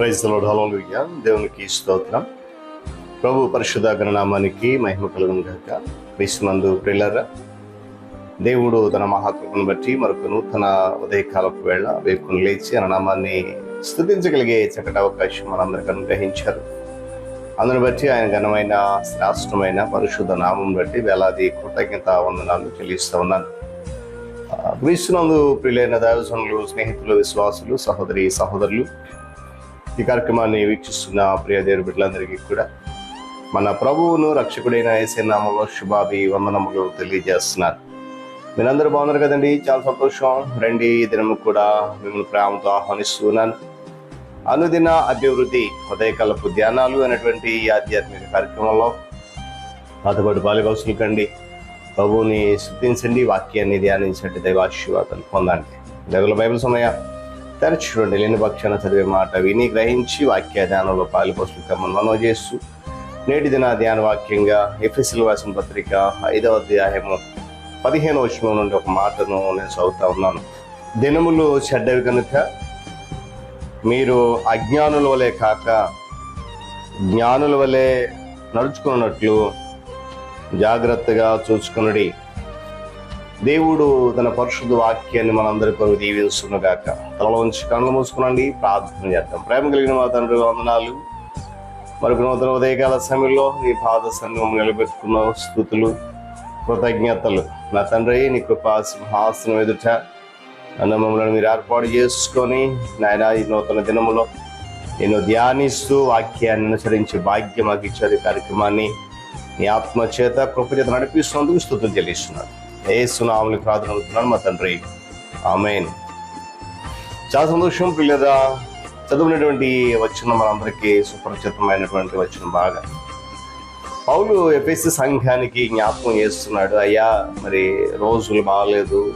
Praise load హలోలుయ్య దేవునికి స్తోత్రం. ప్రభు పరిశుద్ధ గణనామానికి మహిమ కలుగును గాక. క్రీస్తునందు ప్రిల్లర దేవుడు తన మహాకృపను బట్టి మరొక నూతన ఉదయకాలపు వేళ వేకుని లేచి అననామాన్ని నామాన్ని స్థుతించగలిగే చక్కటి అవకాశం మనందరికీ అనుగ్రహించారు. అందుని బట్టి ఆయన ఘనమైన శ్రాష్టమైన పరిశుద్ధ నామం బట్టి వేలాది కృతజ్ఞత వందనాలు చెల్లిస్తూ ఉన్నాను. క్రీస్తునందు ప్రియులైన దైవజనులు స్నేహితులు విశ్వాసులు సహోదరి సహోదరులు ఈ కార్యక్రమాన్ని వీక్షిస్తున్న ప్రియ దేవుడి బిడ్డలందరికీ కూడా మన ప్రభువును రక్షకుడైన ఏసే నామంలో శుభాభి వందనములు తెలియజేస్తున్నారు. మీరందరూ బాగున్నారు కదండి? చాలా సంతోషం. రండి ఈ దినము కూడా మిమ్మల్ని ప్రేమతో ఆహ్వానిస్తున్నాను అనుదిన అభివృద్ధి ఉదయకాలపు ధ్యానాలు అనేటువంటి ఈ ఆధ్యాత్మిక కార్యక్రమంలో నాతోపాటు బాలికౌసులు కండి. ప్రభువుని శుద్ధించండి వాక్యాన్ని ధ్యానించండి దైవాశీర్వాదాలు పొందండి. దగ్గర బైబిల్ సమయ. తెరచుకోండి లేని పక్షాన చదివే మాట విని గ్రహించి వాక్య ధ్యానంలో పాలిపోసులు మనో చేస్తూ నేటి దిన ధ్యాన వాక్యంగా ఎఫ్ఎస్ఎల్ వాసిన పత్రిక ఐదవ అధ్యాయము పదిహేను వచనం నుండి ఒక మాటను నేను చదువుతా ఉన్నాను. దినములు చెడ్డవి కనుక మీరు అజ్ఞానుల వలె కాక జ్ఞానుల వలె నడుచుకున్నట్లు జాగ్రత్తగా చూసుకునుడి. దేవుడు తన పరిశుద్ధ వాక్యాన్ని మనందరి కొరకు దీవించునుగాక. తలలో ఉంచి కళ్ళు మూసుకునండి ప్రార్థన చేద్దాం. ప్రేమ కలిగిన మా తండ్రి వందనాలు. మరొక నూతన ఉదయకాల సమయంలో నీ పాద సంఘం నిలబెట్టుకున్న స్థుతులు కృతజ్ఞతలు. నా తండ్రి నీ కృపా సింహాసనం ఎదుట నన్ను మమ్మల్ని మీరు ఏర్పాటు చేసుకొని నాయన ఈ నూతన దినములో నేను ధ్యానిస్తూ వాక్యాన్ని అనుసరించి భాగ్యం మాకు ఇచ్చారు కార్యక్రమాన్ని నీ ఆత్మ చేత కృపచేత నడిపిస్తున్నందుకు స్థుతులు చెల్లిస్తున్నాను. ఏ సునాములు ప్రార్థన అవుతున్నాను మా తండ్రి. ఆమెన్. చాలా సంతోషం పిల్లరా. చదువునటువంటి వచ్చిన మనందరికీ సుపరిచితమైనటువంటి వచ్చిన బాగా. పౌలు ఎపిసి సంఘానికి జ్ఞాపకం చేస్తున్నాడు అయ్యా మరి రోజులు బాగలేదు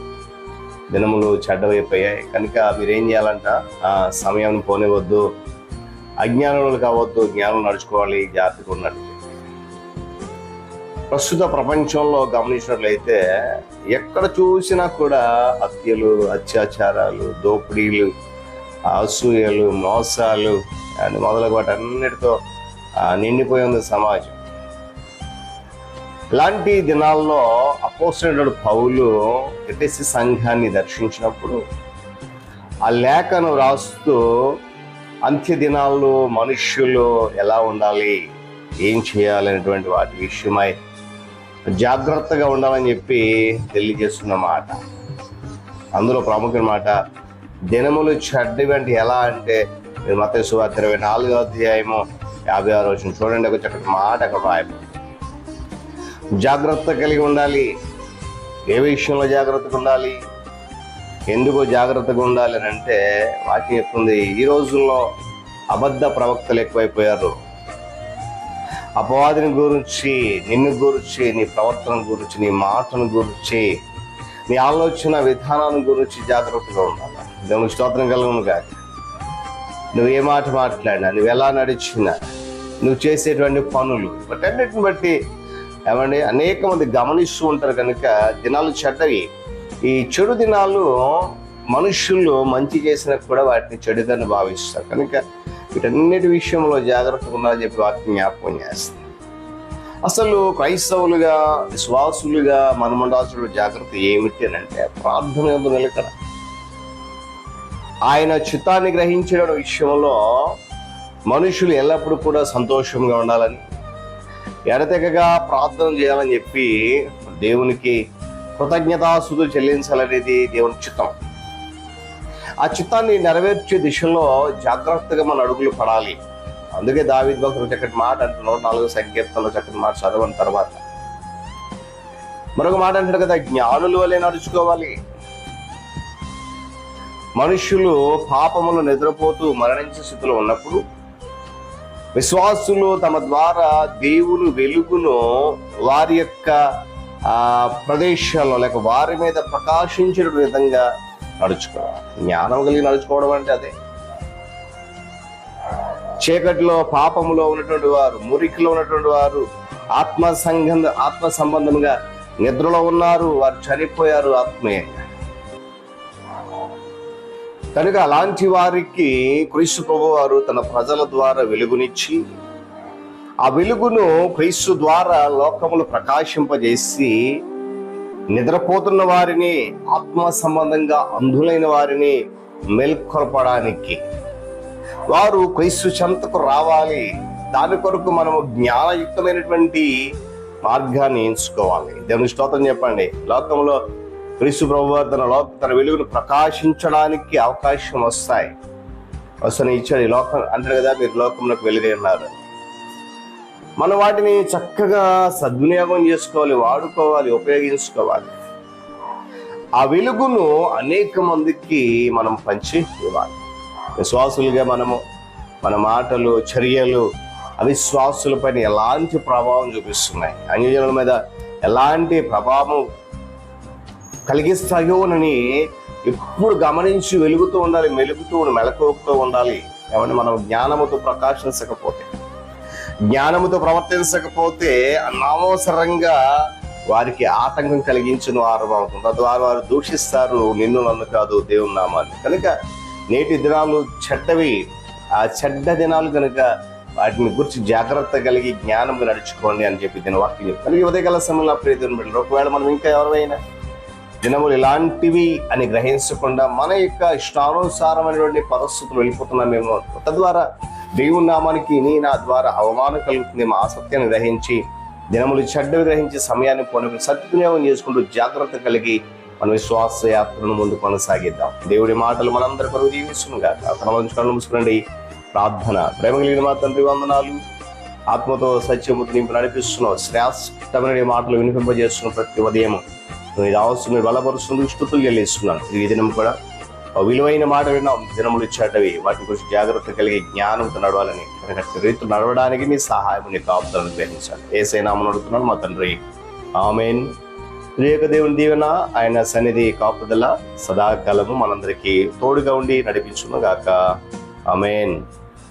దినములు చెడ్డవైపోయాయి. కనుక మీరేం చేయాలంట? సమయాన్ని పోనివద్దు అజ్ఞానులు కావద్దు జ్ఞానం నడుచుకోవాలి జాగ్రత్తగా ఉన్నట్టు ప్రస్తుత ప్రపంచంలో గమనించినట్లయితే ఎక్కడ చూసినా కూడా హత్యలు అత్యాచారాలు దోపిడీలు అసూయలు మోసాలు అండ్ మొదలగు వాటన్నిటితో అన్నిటితో నిండిపోయి ఉంది సమాజం. ఇలాంటి దినాల్లో అపోసినటువంటి పౌలు ఎపిసి సంఘాన్ని దర్శించినప్పుడు ఆ లేఖను రాస్తూ అంత్య దినాల్లో మనుష్యులు ఎలా ఉండాలి ఏం చేయాలనేటువంటి వాటి విషయమై జాగ్రత్తగా ఉండాలని చెప్పి తెలియజేస్తున్న మాట. అందులో ప్రాముఖ్యమైన మాట దినములు చెడ్డవి అంటే ఎలా అంటే మీరు మత సువార్త ఇరవై నాలుగో అధ్యాయము యాభై ఆరు వచ్చిన చూడండి ఒక చక్కటి మాట అక్కడ రాయబడి జాగ్రత్త కలిగి ఉండాలి. ఏ విషయంలో జాగ్రత్తగా ఉండాలి? ఎందుకు జాగ్రత్తగా ఉండాలి అని అంటే వాక్యం చెప్తుంది ఈ రోజుల్లో అబద్ధ ప్రవక్తలు ఎక్కువైపోయారు. అపవాదిని గురించి నిన్ను గురించి నీ ప్రవర్తన గురించి నీ మాటను గురించి నీ ఆలోచన విధానాన్ని గురించి జాగ్రత్తగా ఉండాలి? దేవునికి స్తోత్రం కలుగును కాక నువ్వు ఏ మాట మాట్లాడినా నువ్వు ఎలా నడిచినా నువ్వు చేసేటువంటి పనులు వాటన్నిటిని బట్టి ఏమండి అనేక మంది గమనిస్తూ ఉంటారు కనుక దినాలు చెడ్డవి. ఈ చెడు దినాలు మనుషులు మంచి చేసినా కూడా వాటిని చెడుగానే భావిస్తారు. కనుక వీటన్నిటి విషయంలో జాగ్రత్తగా ఉండాలని చెప్పి వాక్యం జ్ఞాపకం చేస్తుంది. అసలు క్రైస్తవులుగా విశ్వాసులుగా మనం ఉండాల్సిన జాగ్రత్త ఏమిటి అని అంటే ప్రార్థన ఎందు నిలకడ. ఆయన చిత్తాన్ని గ్రహించడం విషయంలో మనుషులు ఎల్లప్పుడూ కూడా సంతోషంగా ఉండాలని ఎడతెగగా ప్రార్థన చేయాలని చెప్పి దేవునికి కృతజ్ఞతాసులు చెల్లించాలనేది దేవుని చిత్తం. ఆ చిత్తాన్ని నెరవేర్చే దిశలో జాగ్రత్తగా మన అడుగులు పడాలి. అందుకే దావిద్ భక్తులు చక్కటి మాట అంటున్నాడు నాలుగో సంకీర్తనలో చక్కటి మాట చదవని తర్వాత. మరొక మాట అంటాడు కదా జ్ఞానులు వల్లే నడుచుకోవాలి. మనుషులు పాపములు నిద్రపోతూ మరణించే స్థితిలో ఉన్నప్పుడు విశ్వాసులు తమ ద్వారా దేవుని వెలుగును వారి యొక్క ఆ ప్రదేశాల్లో లేక వారి మీద ప్రకాశించిన విధంగా నడుచుకోవాలి జ్ఞానం కలిగి నడుచుకోవడం అంటే అదే. చీకటిలో పాపములో ఉన్నటువంటి వారు మురికిలో ఉన్నటువంటి వారు ఆత్మ సంబంధ ఆత్మ సంబంధంగా నిద్రలో ఉన్నారు వారు చనిపోయారు ఆత్మీయంగా. కనుక అలాంటి వారికి క్రీస్తు ప్రభు వారు తన ప్రజల ద్వారా వెలుగునిచ్చి ఆ వెలుగును క్రీస్తు ద్వారా లోకములు ప్రకాశింపజేసి నిద్రపోతున్న వారిని ఆత్మ సంబంధంగా అంధులైన వారిని మేల్కొల్పడానికి. వారు క్రీస్తు చెంతకు రావాలి. దాని కొరకు మనము జ్ఞానయుక్తమైనటువంటి మార్గాన్ని ఎంచుకోవాలి. దేవుని స్తోత్రం చెప్పండి. లోకంలో క్రీస్తు ప్రభు తన లోక తన వెలుగును ప్రకాశించడానికి అవకాశం వస్తాయి. వస్తాను ఇచ్చాడు. ఈ లోకం అంటారు కదా మీరు లోకంలోకి వెలుగై ఉన్నారు. మనం వాటిని చక్కగా సద్వినియోగం చేసుకోవాలి వాడుకోవాలి ఉపయోగించుకోవాలి. ఆ వెలుగును అనేక మందికి మనం పంచి ఇవ్వాలి. విశ్వాసులుగా మనము మన మాటలు చర్యలు అవిశ్వాసులపైన ఎలాంటి ప్రభావం చూపిస్తున్నాయి? అన్యజనుల మీద ఎలాంటి ప్రభావం కలిగిస్తాయోనని ఎప్పుడు గమనించి వెలుగుతూ ఉండాలి మెలుగుతూ మెలకువతో ఉండాలి. ఏమంటే మనం జ్ఞానముతో ప్రకాశించకపోతే. జ్ఞానముతో ప్రవర్తించకపోతే అనవసరంగా వారికి ఆటంకం కలిగించిన వారు అవుతుంది తద్వారా వారు దూషిస్తారు. నిన్ను నన్ను కాదు దేవుని నామాన్ని. కనుక నేటి దినాలు చెడ్డవి. ఆ చెడ్డ దినాలు కనుక వాటిని గురించి జాగ్రత్త కలిగి జ్ఞానం నడుచుకోండి అని చెప్పి దీని వాక్యం చెప్తాను ఉదయకాల సమయంలో ప్రియతను బిడ్డలు ఒకవేళ మనం ఇంకా ఎవరైనా దినములు ఇలాంటివి అని గ్రహించకుండా మన యొక్క ఇష్టానుసారమైనటువంటి పరిస్థితులు వెళ్ళిపోతున్నామేమో. తద్వారా దేవుని నామానికి నీ నా ద్వారా అవమానం కలుగుతుంది. మా ఆసక్తిని గ్రహించి దినములు చెడ్డవి గ్రహించి సమయాన్ని పోనీ సద్వినియోగం చేసుకుంటూ జాగ్రత్త కలిగి మన విశ్వాస యాత్రను ముందు కొనసాగిద్దాం. దేవుడి మాటలు మనందరి కొరకు దీవిస్తుండగా తన ప్రార్థన ప్రేమ కలిగిన మా తండ్రి వందనాలు. ఆత్మతో సత్యముతో నింపి నడిపిస్తున్నావు శ్రేష్టమైన మాటలు వినిపింపజేస్తున్న ప్రతి ఉదయం నువ్వు ఇది అవసరం బలపరుస్తున్న స్థుతులు చెల్లిస్తున్నాను ఈ దినం కూడా విలువైన మాట విన్నాం. దినములు ఇచ్చేటవి వాటి గురించి జాగ్రత్త కలిగి జ్ఞానంతో నడవాలని కనుక రీతి నడవడానికి మీ సహాయం నీ కాపుదలను గ్రహించాలి ఏసైనా అడుగుతున్నాను మా తండ్రి. ఆమెన్. ప్రియక దేవుని దీవెన ఆయన సన్నిధి కాపుదల సదాకాలము మనందరికీ తోడుగా ఉండి నడిపించును గాక ఆమెన్.